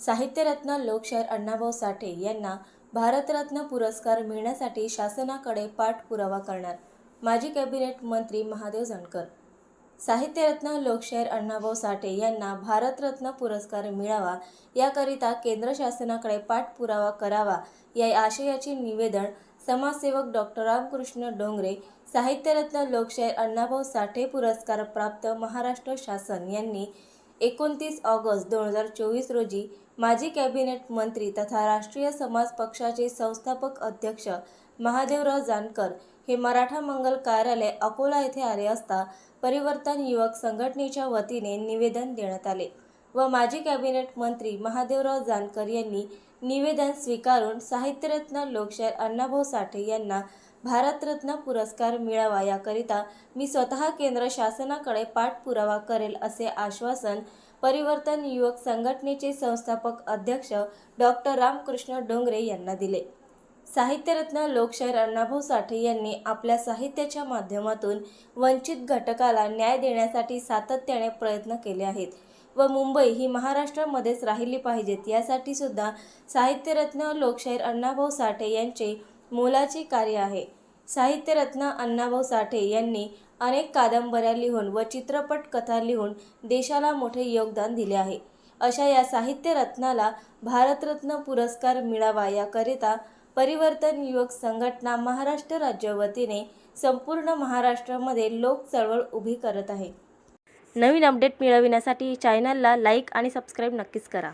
साहित्यरत्न लोकशाहीर अण्णाभाऊ साठे यांना भारतरत्न पुरस्कार मिळण्यासाठी शासनाकडे पाठपुरावा करणार माजी कॅबिनेट मंत्री महादेव जानकर. साहित्यरत्न लोकशाहीर अण्णाभाऊ साठे यांना भारतरत्न पुरस्कार मिळावा याकरिता केंद्र शासनाकडे पाठपुरावा करावा या आशयाचे निवेदन समाजसेवक डॉक्टर रामकृष्ण डोंगरे साहित्यरत्न लोकशाहीर अण्णाभाऊ साठे पुरस्कार प्राप्त महाराष्ट्र शासन यांनी एकोणतीस ऑगस्ट दोन हजार चोवीस रोजी माजी कॅबिनेट मंत्री तथा राष्ट्रीय समाज पक्षाचे संस्थापक अध्यक्ष महादेवराव जानकर हे मराठा मंगल कार्यालय अकोला येथे आले असता परिवर्तन युवक संघटनेच्या वतीने निवेदन देण्यात आले व माजी कॅबिनेट मंत्री महादेवराव जानकर यांनी निवेदन स्वीकारून साहित्यरत्न लोकशाहीर अण्णाभाऊ साठे यांना भारतरत्न पुरस्कार मिळावा याकरिता मी स्वतः केंद्र शासनाकडे पाठपुरावा करेल असे आश्वासन परिवर्तन युवक संघटनेचे संस्थापक अध्यक्ष डॉक्टर रामकृष्ण डोंगरे यांना दिले. साहित्यरत्न लोकशाहीर अण्णाभाऊ साठे यांनी आपल्या साहित्याच्या माध्यमातून वंचित घटकाला न्याय देण्यासाठी सातत्याने प्रयत्न केले आहेत व मुंबई ही महाराष्ट्रामध्येच राहिली पाहिजेत यासाठी सुद्धा साहित्यरत्न लोकशाहीर अण्णाभाऊ साठे यांचे मोलाचे कार्य आहे. साहित्यरत्न अण्णाभाऊ साठे यांनी अनेक कादंबऱ्या लिहून व चित्रपट कथा लिहून देशाला मोठे योगदान दिले आहे. अशा या साहित्यरत्नाला भारतरत्न पुरस्कार मिळावा याकरिता परिवर्तन युवक संघटना महाराष्ट्र राज्य वतीने संपूर्ण महाराष्ट्रामध्ये लोक चळवळ उभी करत आहे. नवीन अपडेट मिळविण्यासाठी चॅनलला लाईक आणि सबस्क्राईब नक्कीच करा.